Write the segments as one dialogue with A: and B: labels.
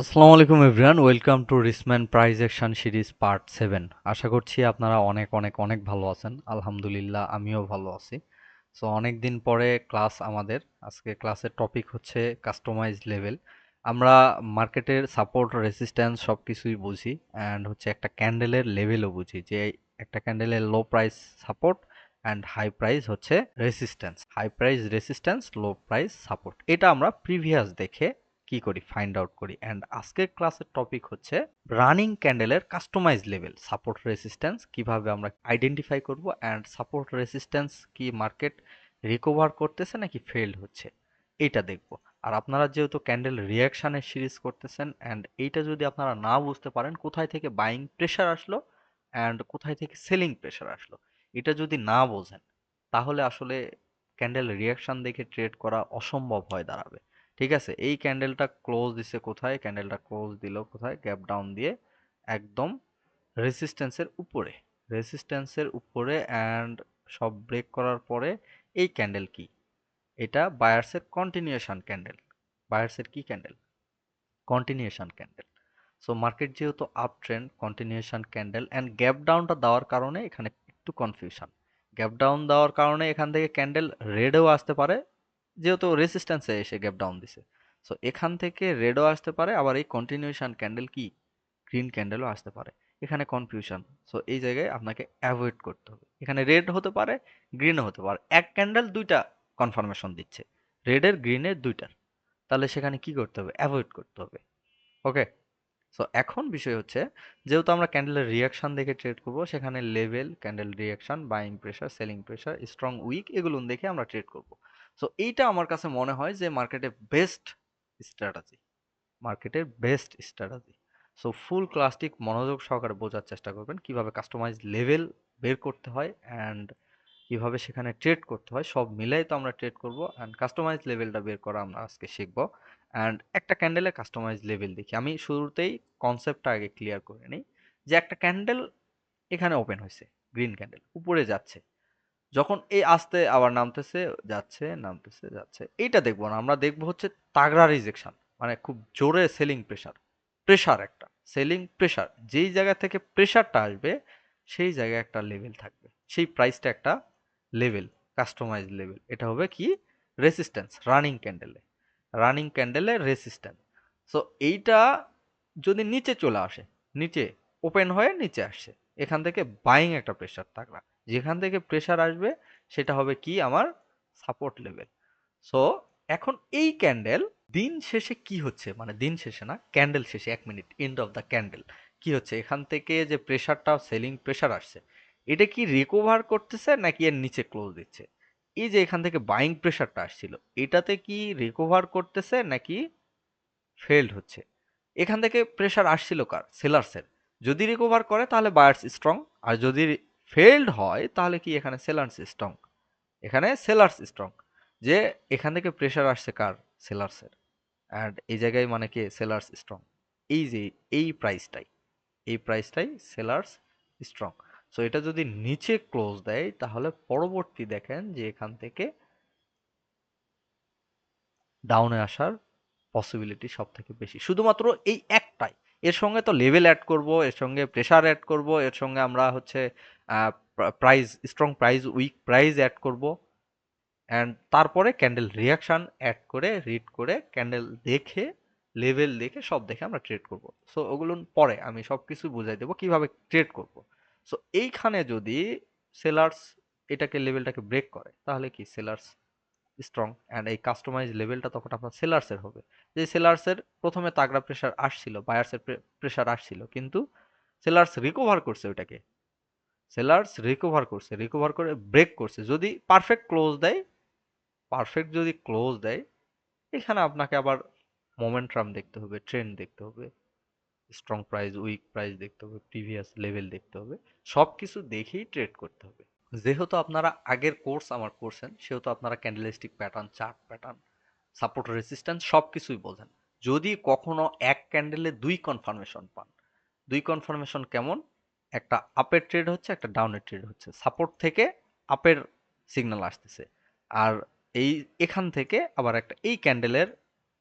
A: আসসালামু আলাইকুম everyone, welcome to Rissman prize action series part seven. আশা করছি আপনারা অনেক অনেক অনেক ভালো আছেন। আলহামদুলিল্লাহ, আমিও ভালো আছি। সো অনেক দিন পরে ক্লাস আমাদের। আজকে ক্লাসের টপিক হচ্ছে কাস্টমাইজ লেভেল আমরা মার্কেটের সাপোর্ট রেসিস্ট্যান্স সব কিছুই বুঝি অ্যান্ড হচ্ছে একটা ক্যান্ডেলের লেভেলও বুঝি যে একটা ক্যান্ডেলের low price support and high price হচ্ছে resistance high price resistance low price support এটা আমরা প্রিভিয়াস দেখে কি করি ফাইন্ড আউট করি। অ্যান্ড আজকের ক্লাসের টপিক হচ্ছে রানিং ক্যান্ডেলের কাস্টমাইজ লেভেল সাপোর্ট রেসিস্ট্যান্স কীভাবে আমরা আইডেন্টিফাই করব অ্যান্ড সাপোর্ট রেসিস্ট্যান্স কি মার্কেট রিকভার করতেছে নাকি ফেল্ড হচ্ছে, এইটা দেখব। আর আপনারা যেহেতু ক্যান্ডেল রিয়াকশানের সিরিজ করতেছেন অ্যান্ড এইটা যদি আপনারা না বুঝতে পারেন, কোথায় থেকে বাইং প্রেশার আসলো অ্যান্ড কোথায় থেকে সেলিং প্রেশার আসলো, এটা যদি না বোঝেন, তাহলে আসলে ক্যান্ডেল রিয়াকশন দেখে ট্রেড করা অসম্ভব হয়ে দাঁড়াবে। ঠিক আছে? এই ক্যান্ডেলটা ক্লোজ দিছে কোথায়? ক্যান্ডেলটা ক্লোজ দিল কোথায়? গ্যাপ ডাউন দিয়ে একদম রেসিস্ট্যান্সের উপরে। রেসিস্ট্যান্সের উপরে অ্যান্ড সব ব্রেক করার পরে এই ক্যান্ডেল কি? এটা বায়ার্সের কন্টিনিউশন ক্যান্ডেল বায়ার্সের কি candle continuation candle so market যেহেতু up trend continuation candle and gap ডাউনটা দেওয়ার কারণে এখানে একটু কনফিউশন গ্যাপ ডাউন দেওয়ার কারণে এখান থেকে ক্যান্ডেল রেডেও আসতে পারে যেহেতু রেসিস্ট্যান্সে এসে গ্যাপ ডাউন দিছে। সো এখান থেকে রেডও আসতে পারে, আবার এই কন্টিনিউশন ক্যান্ডেল কি? গ্রিন ক্যান্ডেলও আসতে পারে। এখানে কনফিউশন সো এই জায়গায় আপনাকে অ্যাভয়েড করতে হবে। এখানে রেড হতে পারে গ্রিনও হতে পারে। এক ক্যান্ডেল দুইটা কনফার্মেশন দিচ্ছে। রেডের গ্রিনের দুইটার। তাহলে সেখানে কি করতে হবে? অ্যাভয়েড করতে হবে। ওকে সো এখন বিষয় হচ্ছে, যেহেতু আমরা ক্যান্ডেলের রিয়াকশন দেখে ট্রেড করব, সেখানে level candle reaction buying pressure selling pressure strong weak এগুলো দেখে আমরা ট্রেড করব। সো এইটা আমার কাছে মনে হয় যে মার্কেটে বেস্ট স্ট্র্যাটাজি মার্কেটের বেস্ট স্ট্র্যাটাজি সো ফুল ক্লাসটিক মনোযোগ সহকারে বোঝার চেষ্টা করবেন কীভাবে কাস্টমাইজ লেভেল বের করতে হয় অ্যান্ড কীভাবে সেখানে ট্রেড করতে হয়, সব মিলাই তো আমরা ট্রেড করব অ্যান্ড কাস্টমাইজ লেভেলটা বের করা আমরা আজকে শিখব অ্যান্ড একটা ক্যান্ডেলে কাস্টমাইজ লেভেল দেখি। আমি শুরুতেই কনসেপ্টটা আগে ক্লিয়ার করে নিই যে একটা ক্যান্ডেল এখানে ওপেন হয়েছে গ্রিন ক্যান্ডেল উপরে যাচ্ছে। যখন এই আস্তে আবার নামতেছে, যাচ্ছে নামতেছে, যাচ্ছে। এইটা দেখব না, আমরা দেখব হচ্ছে তাগড়া রিজেকশন মানে খুব জোরে সেলিং প্রেশার প্রেশার একটা সেলিং প্রেশার যেই জায়গা থেকে প্রেশারটা আসবে, সেই জায়গায় একটা লেভেল থাকবে, সেই প্রাইসটা একটা লেভেল কাস্টমাইজ লেভেল এটা হবে কি? রেসিস্ট্যান্স রানিং ক্যান্ডেলে রানিং ক্যান্ডেলে রেসিস্ট্যান্স সো এইটা যদি নিচে চলে আসে, নিচে ওপেন হয়ে নিচে আসছে এখান থেকে বাইং একটা প্রেশার তাগড়া। যেখান থেকে প্রেশার আসবে, সেটা হবে কি আমার সাপোর্ট লেভেল সো এখন এই ক্যান্ডেল দিন শেষে কি হচ্ছে? মানে দিন শেষে না ক্যান্ডেল শেষে, এক minute end of the candle কি হচ্ছে? এখান থেকে যে প্রেশারটা সেলিং প্রেশার আসছে, এটা কি রিকভার করতেছে নাকি এর নিচে ক্লোজ দিচ্ছে? এই যে এখান থেকে বাইং প্রেশারটা আসছিল, এটাতে কি রিকভার করতেছে নাকি ফেল্ড হচ্ছে? এখান থেকে প্রেশার আসছিল কার? সেলার্সের যদি রিকভার করে, তাহলে বায়ার্স স্ট্রং আর যদি ফেল্ড হয়, তাহলে কি এখানে সেলার্স স্ট্রং? এখানে সেলার্স স্ট্রং। যে এখান থেকে প্রেশার আসছে কার? সেলার্সের। অ্যান্ড এই জায়গায় মানে কি? Sellers strong. এই যে, এই প্রাইসটাই। এই প্রাইসটাই সেলার্স স্ট্রং। সো এটা যদি নিচে ক্লোজ দেয়, তাহলে পরবর্তী দেখেন যে এখান থেকে ডাউনে আসার পসিবিলিটি সব থেকে বেশি। শুধুমাত্র এই একটাই এর সঙ্গে তো লেভেল অ্যাড করব, এর সঙ্গে প্রেশার অ্যাড করব, এর সঙ্গে আমরা হচ্ছে price strong price weak price add করব। অ্যান্ড তারপরে ক্যান্ডেল রিয়াকশন অ্যাড করে রিড করে ক্যান্ডেল দেখে লেভেল দেখে সব দেখে আমরা ট্রেড করব। সো ওগুলো পরে আমি সব কিছু বুঝাই দেবো, কীভাবে ট্রেড করব। সো এইখানে যদি সেলার্স এটাকে লেভেলটাকে ব্রেক করে, তাহলে কি সেলার্স স্ট্রং অ্যান্ড এই কাস্টমাইজ লেভেলটা তখন আপনার সেলার্সের হবে। যে সেলার্সের প্রথমে তাগড়া প্রেশার আসছিল বায়ার্সের প্রেশার আসছিল, কিন্তু সেলার্স রিকভার করছে ওইটাকে। সেলার্স রিকভার করছে রিকভার করে ব্রেক করছে। যদি পারফেক্ট ক্লোজ দেয় পারফেক্ট যদি ক্লোজ দেয়, এখানে আপনাকে আবার মোমেন্টাম দেখতে হবে ট্রেন্ড দেখতে হবে স্ট্রং প্রাইস উইক প্রাইস দেখতে হবে প্রিভিয়াস লেভেল দেখতে হবে সব কিছু দেখেই ট্রেড করতে হবে। যেহেতু আপনারা আগের কোর্স আমার করছেন, সেহেতু আপনারা candlestick pattern chart pattern support resistance সব কিছুই বোঝেন। যদি কখনো এক ক্যান্ডেলে দুই কনফার্মেশন পান, দুই কনফার্মেশন কেমন? একটা আপের ট্রেড হচ্ছে, একটা ডাউনের ট্রেড হচ্ছে। সাপোর্ট থেকে আপের সিগন্যাল আসতেছে। আর এই, এখান থেকে আবার একটা, এই ক্যান্ডেলের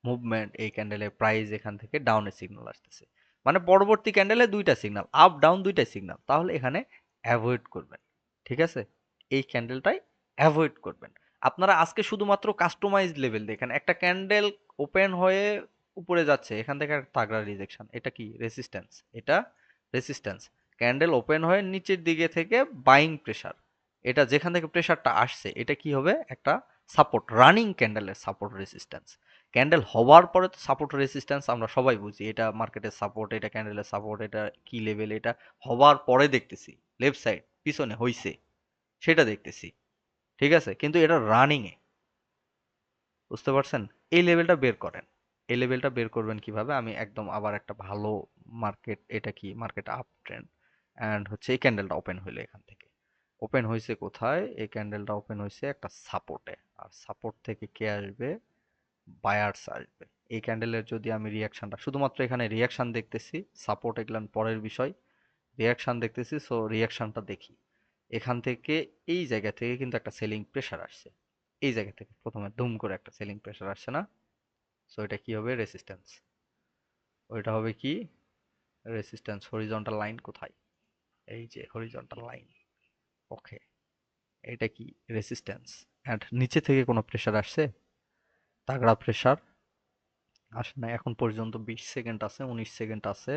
A: মুভমেন্ট এই ক্যান্ডেলের প্রাইস এখান থেকে ডাউনের সিগন্যাল আসতেছে। মানে পরবর্তী ক্যান্ডেলে দুইটা সিগন্যাল আপ ডাউন দুইটা সিগন্যাল তাহলে এখানে অ্যাভয়েড করবেন। ঠিক আছে? এই ক্যান্ডেলটাই অ্যাভয়েড করবেন। আপনারা আজকে শুধুমাত্র কাস্টমাইজ লেভেল দেখেন। একটা ক্যান্ডেল ওপেন হয়ে উপরে যাচ্ছে, এখান থেকে একটা তাগড়া রিজেকশন এটা কি? রেসিস্ট্যান্স এটা রেসিস্ট্যান্স ক্যান্ডেল ওপেন হয়ে নিচের দিকে থেকে বাইং প্রেশার এটা যেখান থেকে প্রেশারটা আসছে, এটা কি হবে? একটা সাপোর্ট রানিং ক্যান্ডেলের সাপোর্ট রেসিস্ট্যান্স ক্যান্ডেল হওয়ার পরে তো সাপোর্ট রেসিস্ট্যান্স আমরা সবাই বুঝি। এটা মার্কেটের সাপোর্ট এটা ক্যান্ডেলের সাপোর্ট এটা কি লেভেল এটা হওয়ার পরে দেখতেছি। লেফট সাইড পিছনে হইছে। সেটা দেখতেছি। ঠিক আছে? কিন্তু এটা রানিং এ বুঝতে পারছেন? এই লেভেলটা বের করেন। এই লেভেলটা বের করবেন কীভাবে? আমি একদম আবার একটা ভালো মার্কেট এটা কি? মার্কেট আপ ট্রেন্ড অ্যান্ড হচ্ছে এই ক্যান্ডেলটা ওপেন হইল এখান থেকে। ওপেন হয়েছে কোথায়? এই ক্যান্ডেলটা ওপেন হয়েছে একটা সাপোর্টে আর সাপোর্ট থেকে কে আসবে? বায়ার্স আসবে। এই ক্যান্ডেলের যদি আমি রিয়াকশনটা শুধুমাত্র এখানে রিয়াকশন দেখতেছি সাপোর্ট এগুলান পরের বিষয়। রিয়াকশন দেখতেছি সো রিয়াকশনটা দেখি। এখান থেকে, এই জায়গা থেকে কিন্তু একটা সেলিং প্রেসার আসছে। এই জায়গা থেকে প্রথমে ধুম করে একটা সেলিং প্রেসার আসছে না। সো এটা কি হবে? রেসিস্ট্যান্স ওইটা হবে কি? রেসিস্ট্যান্স হরিজন্টাল লাইন কোথায়? এই যে হরিজন্টাল লাইন ওকে এটা কি? রেসিস্ট্যান্স অ্যান্ড নিচে থেকে কোনো প্রেসার আসছে? তাগড়া প্রেসার আসে না। এখন পর্যন্ত বিশ সেকেন্ড আছে, উনিশ সেকেন্ড আছে।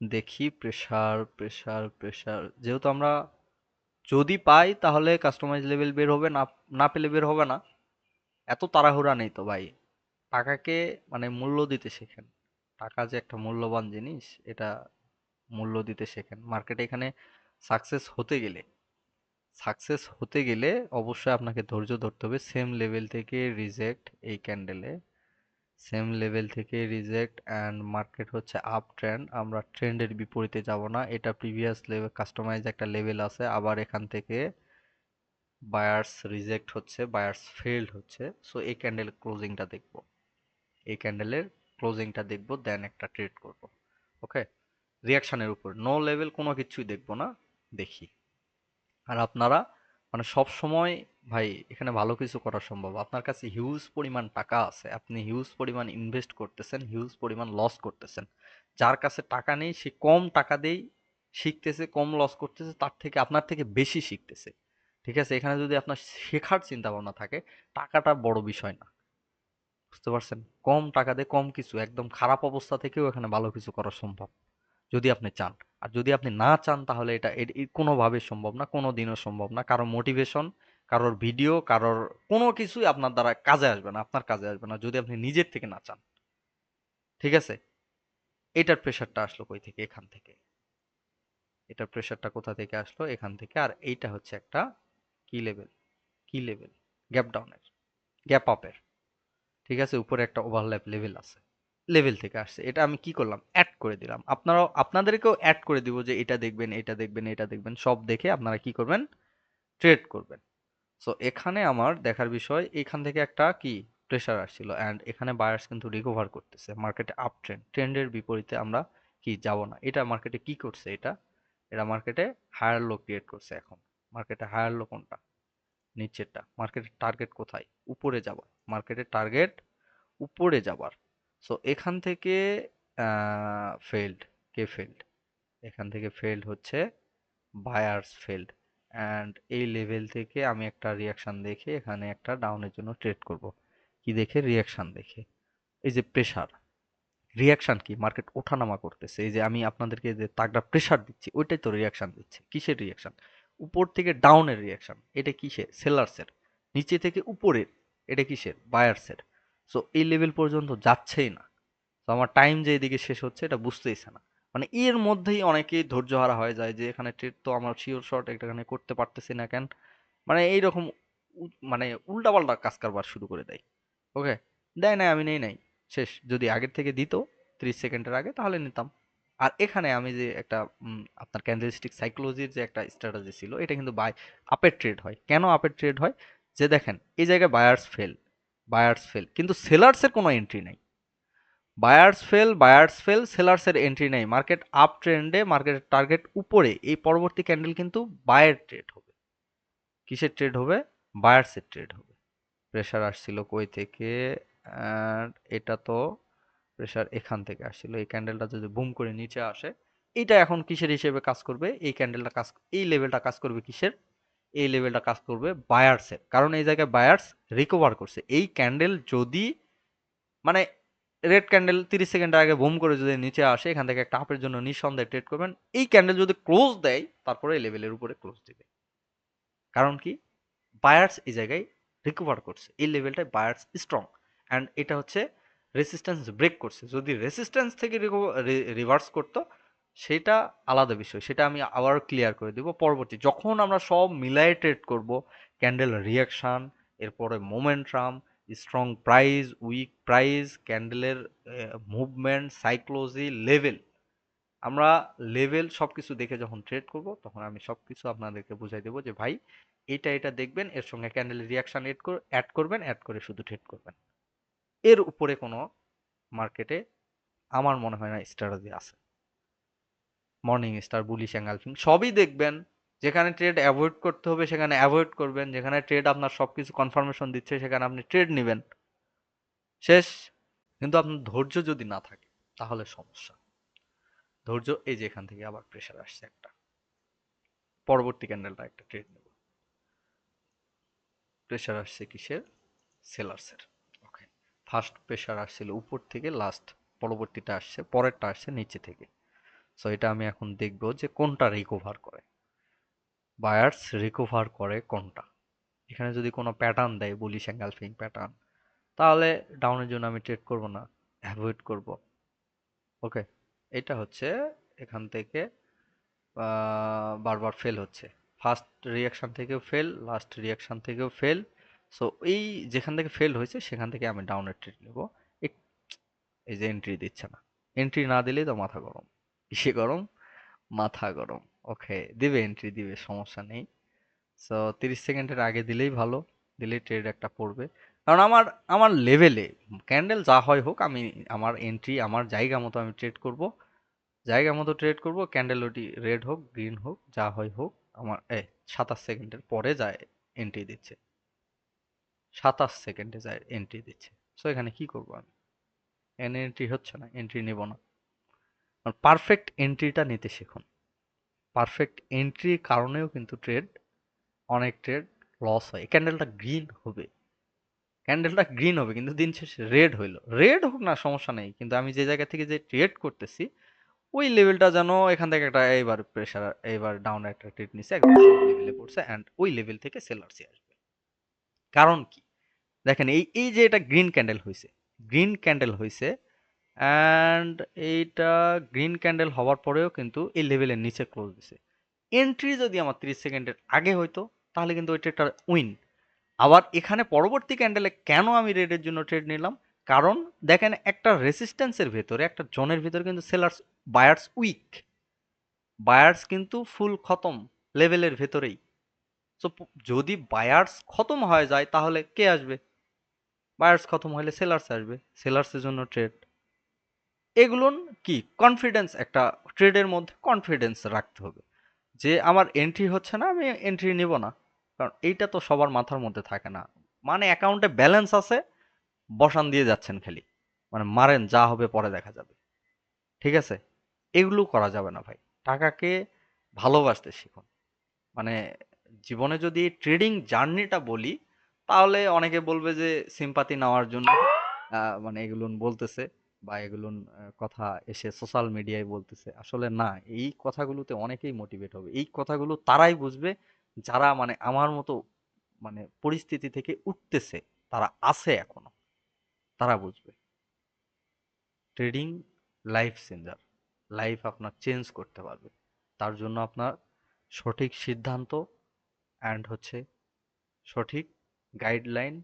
A: দেখি প্রেসার প্রেসার প্রেসার যেহেতু আমরা যদি পাই তাহলে কাস্টমাইজ লেভেল বের হবে, না না পেলে বের হবে না। এত তাড়াহুড়া নেই তো ভাই। টাকাকে মানে মূল্য দিতে শেখেন। টাকা যে একটা মূল্যবান জিনিস, এটা মূল্য দিতে শেখেন। মার্কেটে এখানে সাকসেস হতে গেলে সাকসেস হতে গেলে অবশ্যই আপনাকে ধৈর্য ধরতে হবে। সেম লেভেল থেকে রিজেক্ট এই ক্যান্ডেলে সেম লেভেল থেকে রিজেক্ট অ্যান্ড মার্কেট হচ্ছে আপ ট্রেন্ড আমরা ট্রেন্ডের বিপরীতে যাব না। এটা প্রিভিয়াস লেভেল কাস্টমাইজ একটা লেভেল আছে, আবার এখান থেকে বায়ার্স রিজেক্ট হচ্ছে বায়ার্স ফেলড হচ্ছে। সো এই ক্যান্ডেল ক্লোজিংটা দেখব। এই ক্যান্ডেলের ক্লোজিংটা দেখব দেন একটা ট্রেড করব। ওকে রিয়াকশনের উপর। নো লেভেল কোনো কিছুই দেখব না। দেখি। আর আপনারা মানে সব সময়, ভাই, এখানে ভালো কিছু করা সম্ভব। আপনার কাছে হিউজ পরিমাণ টাকা আছে, আপনি হিউজ পরিমাণ ইনভেস্ট করতেছেন হিউজ পরিমাণ লস করতেছেন। যার কাছে টাকা নেই, সে কম টাকা দেই শিখতেছে, কম লস করতেছে, তার থেকে, আপনার থেকে বেশি শিখতেছে। ঠিক আছে? এখানে যদি আপনার শেখার চিন্তা ভাবনা থাকে, টাকাটা বড় বিষয় না। বুঝতে পারছেন? কম টাকা দিয়ে কম কিছু, একদম খারাপ অবস্থা থেকেও এখানে ভালো কিছু করা সম্ভব। যদি আপনি চান। আর যদি আপনি না চান, তাহলে এটা কোনোভাবে সম্ভব না কোনো দিনও সম্ভব না। কারোর মোটিভেশন কারোর ভিডিও কারোর কোনো কিছুই আপনার দ্বারা কাজে আসবে না, আপনার কাজে আসবে না, যদি আপনি নিজের থেকে না চান। ঠিক আছে? এটার প্রেশারটা আসলো কই থেকে? এখান থেকে। এটার প্রেশারটা কোথা থেকে আসলো? এখান থেকে। আর এইটা হচ্ছে একটা কি লেভেল কি লেভেল গ্যাপ ডাউনের গ্যাপ আপের ঠিক আছে? উপরে একটা ওভারল্যাপ লেভেল আছে। লেভেল থেকে আসছে। এটা আমি কি করলাম? অ্যাড করে দিলাম। আপনারাও, আপনাদেরকেও অ্যাড করে দিব যে এটা দেখবেন এটা দেখবেন এটা দেখবেন। সব দেখে আপনারা কি করবেন? ট্রেড করবেন। সো এখানে আমার দেখার বিষয়, এখান থেকে একটা কি? প্রেশার আসছিল। অ্যান্ড এখানে বায়ার্স কিন্তু রিকভার করতেছে। মার্কেটে আপ ট্রেন্ড ট্রেন্ডের বিপরীতে আমরা কি? যাব না। এটা মার্কেটে কি করছে এটা? এটা মার্কেটে হায়ার লো ক্রিয়েট করছে এখন। মার্কেটে হায়ার লো কোনটা? নিচেরটা। মার্কেটের টার্গেট কোথায়? উপরে যাবার। মার্কেটের টার্গেট উপরে যাবার। সো এখান থেকে ফেল্ড কে ফেল্ড এখান থেকে ফেল্ড হচ্ছে বায়ার্স ফেল্ড অ্যান্ড এই লেভেল থেকে আমি একটা রিয়াকশান দেখে এখানে একটা ডাউনের জন্য ট্রেড করব। কি দেখে? রিয়াকশান দেখে। এই যে প্রেশার রিয়াকশান কি? মার্কেট ওঠানামা করতেছে। এই যে আমি আপনাদেরকে যে তাগড়া প্রেশার দিচ্ছি, ওইটাই তো রিয়াকশান দিচ্ছে। কিসের রিয়াকশান উপর থেকে ডাউনের রিয়াকশান এটা কিসের? সেলার্সের নিচে থেকে উপরের। এটা কিসের? বায়ার্সের সো এই লেভেল পর্যন্ত যাচ্ছেই না। তো আমার টাইম যে এদিকে শেষ হচ্ছে, এটা বুঝতেইছে না। মানে এর মধ্যেই অনেকেই ধৈর্য হারা হয়ে যায় যে, এখানে ট্রেড তো আমার শিওর শর্ট এখানে করতে পারতেছি না কেন? মানে এইরকম মানে উল্টাপাল্টা কাজ কারবার শুরু করে দেয়। ওকে দেয় নাই, আমি নেই নাই। শেষ। যদি আগের থেকে দিত, ত্রিশ সেকেন্ডের আগে, তাহলে নিতাম। আর এখানে আমি যে একটা আপনার ক্যান্ডেলস্টিক সাইকোলজির যে একটা স্ট্র্যাটেজি ছিল, এটা কিন্তু বাই আপের ট্রেড হয়। কেন আপের ট্রেড হয়? যে দেখেন, এই জায়গায় বায়ার্স ফেল বায়ার্স ফেল কিন্তু সেলার্সের কোনো এন্ট্রি নেই। বায়ার্স ফেল বায়ার্স ফেল সেলার্সের এন্ট্রি নেই। মার্কেট আপ ট্রেন্ডে মার্কেটের টার্গেট উপরে, এই পরবর্তী ক্যান্ডেল কিন্তু বায়ার ট্রেড হবে। কিসের ট্রেড হবে? বায়ার্সের ট্রেড হবে। প্রেশার আসছিল কই থেকে? এটা তো প্রেশার এখান থেকে আসছিল। এই ক্যান্ডেলটা যদি বুম করে নিচে আসে, এটা এখন কিসের হিসেবে কাজ করবে? এই ক্যান্ডেলটা কাজ, এই লেভেলটা কাজ করবে কিসের? এই লেভেলটা কাজ করবে বায়ার্সের কারণ এই জায়গায় বায়ার্স রিকভার করছে। এই ক্যান্ডেল যদি মানে রেড ক্যান্ডেল তিরিশ সেকেন্ড আগে বুম করে যদি নিচে আসে, এখান থেকে একটা আপের জন্য নিঃসন্দেহে ট্রেড করবেন। এই ক্যান্ডেল যদি ক্লোজ দেয়, তারপরে এই লেভেলের উপরে ক্লোজ দিবে। কারণ কি? বায়ার্স এই জায়গায় রিকভার করছে। এই লেভেলটায় বায়ার্স স্ট্রং অ্যান্ড এটা হচ্ছে রেসিস্ট্যান্স ব্রেক করছে। যদি রেসিস্ট্যান্স থেকে রিভার্স করতো সেটা আলাদা বিষয়। সেটা আমি আবার ক্লিয়ার করে দিব পরবর্তী। যখন আমরা সব মিলায়ে ট্রেড করব ক্যান্ডেল রিয়াকশান এরপরে momentum strong price weak price ক্যান্ডেলের movement psychology level আমরা লেভেল সবকিছু দেখে যখন ট্রেড করব, তখন আমি সবকিছু আপনাদেরকে বুঝাই দেবো যে, ভাই, এটা এটা দেখবেন, এর সঙ্গে ক্যান্ডেল রিয়াকশান এড অ্যাড করবেন অ্যাড করে শুধু ট্রেড করবেন। এর উপরে কোনো মার্কেটে আমার মনে হয় না স্ট্র্যাটেজি আছে। মর্নিং স্টার বুলিশ অ্যাঙ্গালফিং সবই দেখবেন। যেখানে ট্রেড অ্যাভয়েড করতে হবে, সেখানে অ্যাভয়েড করবেন। যেখানে ট্রেড আপনার সবকিছু কনফার্মেশন দিচ্ছে, সেখানে আপনি ট্রেড নেবেন। শেষ। কিন্তু আপনার ধৈর্য যদি না থাকে, তাহলে সমস্যা। ধৈর্য, এই যে এখান থেকে আবার প্রেশার আসছে একটা। পরবর্তী ক্যান্ডেলটা একটা ট্রেড নেব। প্রেশার আসছে কিসের? সেলার্সের ওকে ফার্স্ট প্রেশার আসছিল উপর থেকে লাস্ট পরবর্তীটা আসছে, পরেরটা আসছে নিচে থেকে। সো এটা আমি এখন দেখব যে কোনটা রিকভার করে। বায়ার্স রিকভার করে কোনটা? এখানে যদি কোনো প্যাটার্ন দেয় বলি স্যাঙ্গালফিং প্যাটার্ন তাহলে ডাউনের জন্য আমি ট্রেড করব না অ্যাভয়েড করব। ওকে এটা হচ্ছে এখান থেকে বারবার ফেল হচ্ছে। ফার্স্ট রিয়াকশান থেকেও ফেল লাস্ট রিয়াকশান থেকেও ফেল সো এই যেখান থেকে ফেল হয়েছে, সেখান থেকে আমি ডাউনের ট্রেড নেব। এই যে এন্ট্রি দিচ্ছে না। এন্ট্রি না দিলেই তো মাথা গরম। কিসে গরম, মাথা গরম। ওকে দিবে এন্ট্রি দিবে, সমস্যা নেই। সো তিরিশ সেকেন্ডের আগে দিলেই ভালো, দিলেই ট্রেড একটা পড়বে। কারণ আমার আমার লেভেলে ক্যান্ডেল যা হয় হোক, আমি, আমার এন্ট্রি আমার জায়গা মতো আমি ট্রেড করব। জায়গা মতো ট্রেড করব ক্যান্ডেল ওটি রেড হোক গ্রিন হোক, যা হয় হোক, আমার এ সাতাশ সেকেন্ডের পরে যায় এন্ট্রি দিচ্ছে। সাতাশ সেকেন্ডে যায় এন্ট্রি দিচ্ছে। সো এখানে কি করব আমি? এনে এন্ট্রি হচ্ছে না এন্ট্রি নেব না। পারফেক্ট এন্ট্রিটা নিতে শিখুন। পারফেক্ট এন্ট্রির কারণেও কিন্তু ট্রেড অনেক ট্রেড লস হয়। ক্যান্ডেলটা গ্রিন হবে। ক্যান্ডেলটা গ্রিন হবে, কিন্তু দিন শেষে রেড হইল। রেড হোক না, সমস্যা নেই। কিন্তু আমি যে জায়গা থেকে যে ট্রেড করতেছি, ওই লেভেলটা যেন এখান থেকে একটা এইবার প্রেশার এইবার ডাউন একটা ট্রেড নিছে, একদম লেভেলে পড়ছে অ্যান্ড ওই লেভেল থেকে সেলার্সি আসবে। কারণ কি? দেখেন এই এই যে এটা গ্রিন ক্যান্ডেল হয়েছে গ্রিন ক্যান্ডেল হয়েছে অ্যান্ড এইটা গ্রিন ক্যান্ডেল হওয়ার পরেও কিন্তু এই লেভেলের নিচে ক্লোজ দিছে। এন্ট্রি যদি আমার 30 সেকেন্ডের আগে হইতো, তাহলে কিন্তু ওইটা একটা উইন আবার এখানে পরবর্তী ক্যান্ডেলে কেন আমি রেডের জন্য ট্রেড নিলাম? কারণ দেখেন একটা রেসিস্ট্যান্সের ভেতরে, একটা জোনের ভেতরে কিন্তু সেলার্স বায়ার্স উইক বায়ার্স কিন্তু ফুল খতম লেভেলের ভেতরেই। সো যদি বায়ার্স খতম হয়ে যায়, তাহলে কে আসবে? বায়ার্স খতম হলে সেলার্স আসবে। সেলার্সের জন্য ট্রেড এগুলোন কি? কনফিডেন্স একটা ট্রেডের মধ্যে কনফিডেন্স রাখতে হবে। যে আমার এন্ট্রি হচ্ছে না, আমি এন্ট্রি নিব না। কারণ এইটা তো সবার মাথার মধ্যে থাকে না। মানে অ্যাকাউন্টে ব্যালেন্স আছে, বসান দিয়ে যাচ্ছেন খালি। মানে মারেন, যা হবে পরে দেখা যাবে। ঠিক আছে? এগুলো করা যাবে না ভাই। টাকাকে ভালোবাসতে শিখুন। মানে জীবনে যদি ট্রেডিং জার্নিটা বলি, তাহলে অনেকে বলবে যে সিম্পাতি নেওয়ার জন্য মানে এগুলো বলতেছে। বা এগুলো কথা এসে সোশ্যাল মিডিয়ায় বলতেছে। আসলে না, এই কথাগুলোতে অনেকেই মোটিভেট হবে। এই কথাগুলো তারাই বুঝবে, যারা মানে আমার মতো মানে পরিস্থিতি থেকে উঠতেছে, তারা আছে এখনও। তারা বুঝবে। ট্রেডিং লাইফ চেঞ্জার লাইফ আপনার চেঞ্জ করতে পারবে। তার জন্য আপনার সঠিক সিদ্ধান্ত অ্যান্ড হচ্ছে সঠিক গাইডলাইন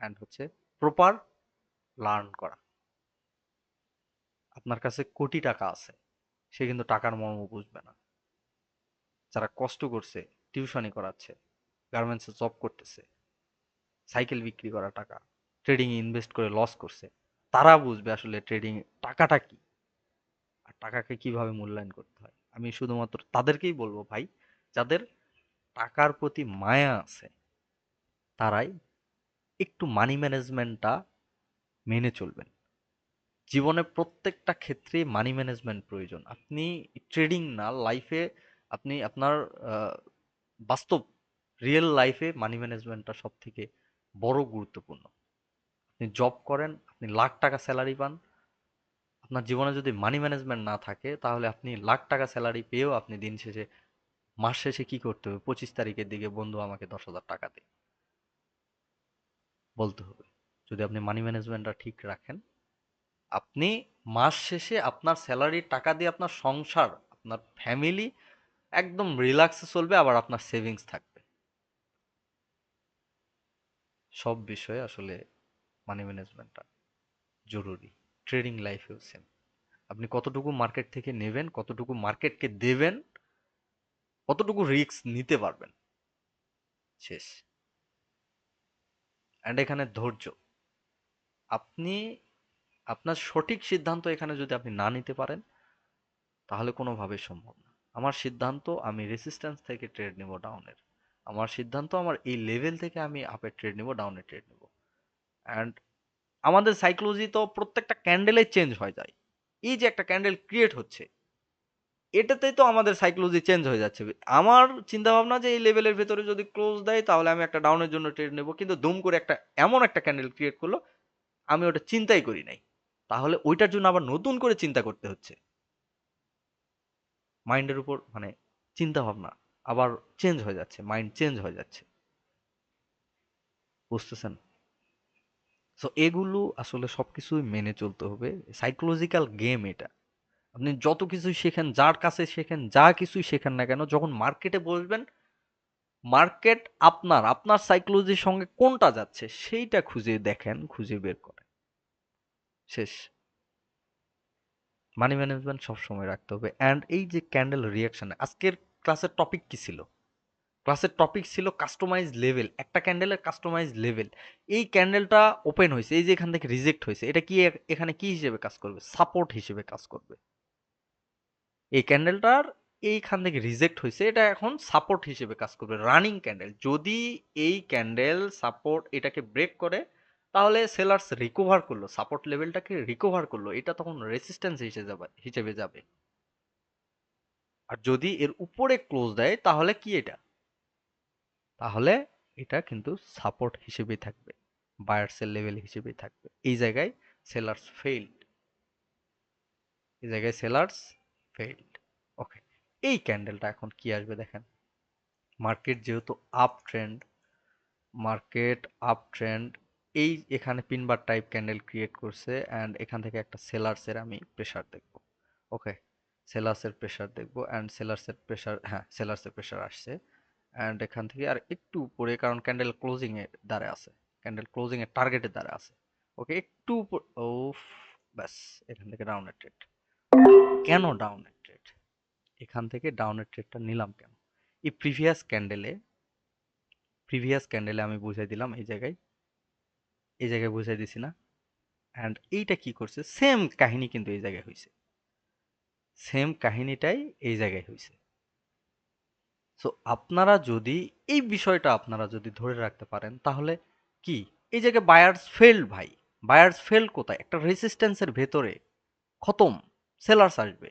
A: অ্যান্ড হচ্ছে প্রপার লার্ন করা। আপনার কাছে কোটি টাকা আছে, সে কিন্তু টাকার মর্ম বুঝবে না। যারা কষ্ট করছে টিউশনি করাচ্ছে গার্মেন্টসে জব করতেছে, সাইকেল বিক্রি করা টাকা ট্রেডিং ইনভেস্ট করে লস করছে, তারা বুঝবে আসলে ট্রেডিং টাকাটা কি আর টাকাকে কীভাবে মূল্যায়ন করতে হয়। আমি শুধুমাত্র তাদেরকেই বলব ভাই, যাদের টাকার প্রতি মায়া আছে, তারাই একটু মানি ম্যানেজমেন্টটা মেনে চলবেন। জীবনে প্রত্যেকটা ক্ষেত্রে মানি ম্যানেজমেন্ট প্রয়োজন। আপনি ট্রেডিং না লাইফে আপনি আপনার বাস্তব রিয়েল লাইফে মানি ম্যানেজমেন্টটা সব থেকে বড় গুরুত্বপূর্ণ। আপনি জব করেন, আপনি লাখ টাকা স্যালারি পান, আপনার জীবনে যদি মানি ম্যানেজমেন্ট না থাকে, তাহলে আপনি লাখ টাকা স্যালারি পেয়েও আপনি দিন শেষে, মাস শেষে কি করতে হবে? পঁচিশ তারিখের দিকে বন্ধু আমাকে দশ হাজার টাকা দে। বলতে হবে। যদি আপনি মানি ম্যানেজমেন্টটা ঠিক রাখেন আপনি মাস শেষে আপনার স্যালারির টাকা দিয়ে আপনার সংসার, আপনার ফ্যামিলি একদম রিল্যাক্সে চলবে, আবার আপনার সেভিংস থাকবে। সব বিষয়ে আসলে মানি ম্যানেজমেন্টটা জরুরি। ট্রেডিং লাইফেও সেম আপনি কতটুকু মার্কেট থেকে নেবেন, কতটুকু মার্কেটকে দেবেন, কতটুকু রিস্ক নিতে পারবেন, শেষ। অ্যান্ড এখানে ধৈর্য। আপনি আপনার সঠিক সিদ্ধান্ত এখানে যদি আপনি না নিতে পারেন, তাহলে কোনোভাবে সম্ভব না। আমার সিদ্ধান্ত, আমি রেসিস্ট্যান্স থেকে ট্রেড নেব ডাউনের আমার সিদ্ধান্ত, আমার এই লেভেল থেকে আমি আপের ট্রেড নেব ডাউনের ট্রেড নেব। অ্যান্ড আমাদের সাইকোলজি তো প্রত্যেকটা ক্যান্ডেলে চেঞ্জ হয়ে যায়। এই যে একটা ক্যান্ডেল ক্রিয়েট হচ্ছে, এটাতেই তো আমাদের সাইকোলজি চেঞ্জ হয়ে যাচ্ছে। আমার চিন্তা ভাবনা যে এই লেভেলের ভেতরে যদি ক্লোজ দেয়, তাহলে আমি একটা ডাউনের জন্য ট্রেড নেব। কিন্তু দুম করে একটা, এমন একটা ক্যান্ডেল ক্রিয়েট করল, আমি ওটা চিন্তাই করি নাই। তাহলে ওইটার জন্য আবার নতুন করে চিন্তা করতে হচ্ছে। মাইন্ডের উপর মানে চিন্তা ভাবনা আবার চেঞ্জ হয়ে যাচ্ছে মাইন্ড চেঞ্জ হয়ে যাচ্ছে। বুঝতেছেন? সো এগুলো আসলে সবকিছুই মেনে চলতে হবে। সাইকোলজিক্যাল গেম এটা। আপনি যত কিছুই শেখেন, যার কাছে শেখেন, যা কিছুই শেখেন না কেন, যখন মার্কেটে বসবেন মার্কেট আপনার আপনার সাইকোলজির সঙ্গে কোনটা যাচ্ছে, সেইটা খুঁজে দেখেন, খুঁজে বের করেন। শেষ। মানি ম্যানেজমেন্ট সবসময় রাখতে হবে। অ্যান্ড এই যে ক্যান্ডেল রিয়াকশন আজকের ক্লাসের টপিক কি ছিল? ক্লাসের টপিক ছিল কাস্টমাইজ লেভেল একটা ক্যান্ডেলের কাস্টমাইজ লেভেল এই ক্যান্ডেলটা ওপেন হয়েছে, এই যে এখান থেকে রিজেক্ট হয়েছে, এটা কি এখানে কি হিসেবে কাজ করবে? সাপোর্ট হিসেবে কাজ করবে। এই ক্যান্ডেলটার এইখান থেকে রিজেক্ট হয়েছে, এটা এখন সাপোর্ট হিসেবে কাজ করবে। রানিং ক্যান্ডেল যদি এই ক্যান্ডেল সাপোর্ট এটাকে ব্রেক করে তাহলে সেলার্স রিকভার করল সাপোর্ট লেভেলটাকে রিকভার করল, এটা তখন রেসিস্ট্যান্স হিসেবে যাবে হিসেবে যাবে। আর যদি এর উপরে ক্লোজ দেয়, তাহলে কি এটা? তাহলে এটা কিন্তু সাপোর্ট হিসেবেই থাকবে বায়ার্সের লেভেল হিসেবেই থাকবে। এই জায়গায় সেলার্স ফেইল্ড এই জায়গায় সেলার্স ফেইল্ড ওকে এই ক্যান্ডেলটা এখন কি আসবে দেখেন? মার্কেট যেহেতু up trend market up trend এই এখানে pin bar type candle create করছে অ্যান্ড এখান থেকে একটা সেলার্সের আমি প্রেশার দেখব। ওকে সেলার্সের প্রেশার দেখব অ্যান্ড সেলার্সের প্রেশার হ্যাঁ সেলার্সের প্রেশার আসছে। অ্যান্ড এখান থেকে আর একটু উপরে, কারণ ক্যান্ডেল ক্লোজিং এর দ্বারে আছে। ক্যান্ডেল ক্লোজিং এর টার্গেটের দ্বারা আছে। ওকে একটু ও ব্যাস, এখান থেকে ডাউনের ট্রেড কেন ডাউনের ট্রেড এখান থেকে ডাউনের ট্রেডটা নিলাম কেন? এই প্রিভিয়াস ক্যান্ডেলে প্রিভিয়াস ক্যান্ডেলে আমি বুঝাই দিলাম এই জায়গায় এই জায়গায় বুঝাই দিছি না। অ্যান্ড এইটা কি করছে? সেম কাহিনী কিন্তু এই জায়গায় হয়েছে সেম কাহিনীটাই এই জায়গায় হয়েছে সো আপনারা যদি এই বিষয়টা আপনারা যদি ধরে রাখতে পারেন, তাহলে কি? এই জায়গায় বায়ার্স ফেল ভাই। বায়ার্স ফেল কোথায়? একটা রেসিস্ট্যান্সের ভেতরে। খতম। সেলার্স আসবে।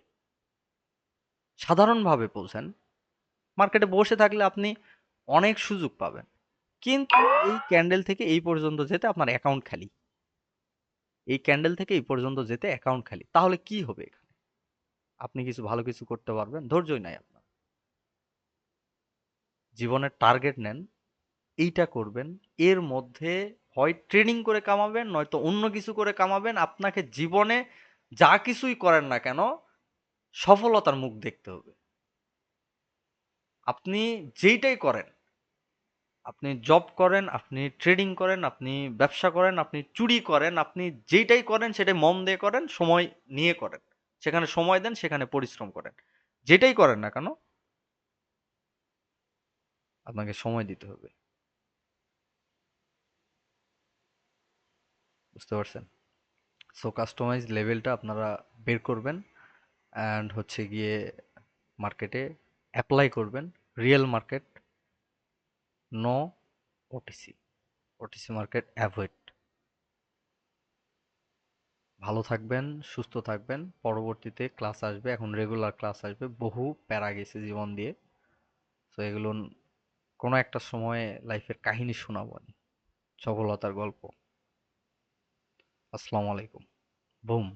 A: সাধারণভাবে বলছেন মার্কেটে বসে থাকলে আপনি অনেক সুযোগ পাবেন। কিন্তু এই ক্যান্ডেল থেকে এই পর্যন্ত যেতে আপনার অ্যাকাউন্ট খালি। এই ক্যান্ডেল থেকে এই পর্যন্ত যেতে অ্যাকাউন্ট খালি। তাহলে কি হবে এখানে? আপনি কিছু ভালো কিছু করতে পারবেন, ধৈর্যই নাই আপনার। জীবনের টার্গেট নেন, এইটা করবেন, এর মধ্যে হয় ট্রেনিং করে কামাবেন, নয়তো অন্য কিছু করে কামাবেন, আপনাকে জীবনে যা কিছুই করেন না কেন, সফলতার মুখ দেখতে হবে। আপনি যেইটাই করেন আপনি জব করেন, আপনি ট্রেডিং করেন, আপনি ব্যবসা করেন, আপনি চুরি করেন, আপনি যেইটাই করেন সেটাই মন দিয়ে করেন, সময় নিয়ে করেন। সেখানে সময় দেন, সেখানে পরিশ্রম করেন। যেটাই করেন না কেন, আপনাকে সময় দিতে হবে। বুঝতে পারছেন? সো কাস্টমাইজ লেভেলটা আপনারা বের করবেন অ্যান্ড হচ্ছে গিয়ে মার্কেটে অ্যাপ্লাই করবেন real market no OTC OTC market avoid ভালো থাকবেন, সুস্থ থাকবেন। পরবর্তীতে ক্লাস আসবে, এখন রেগুলার ক্লাস আসবে, বহু প্যারা গেছে জীবন দিয়ে। তো এগুলো কোনো একটা সময়ে লাইফের কাহিনী শোনাবো আমি। সফলতার গল্প। আসসালামু আলাইকুম। বুম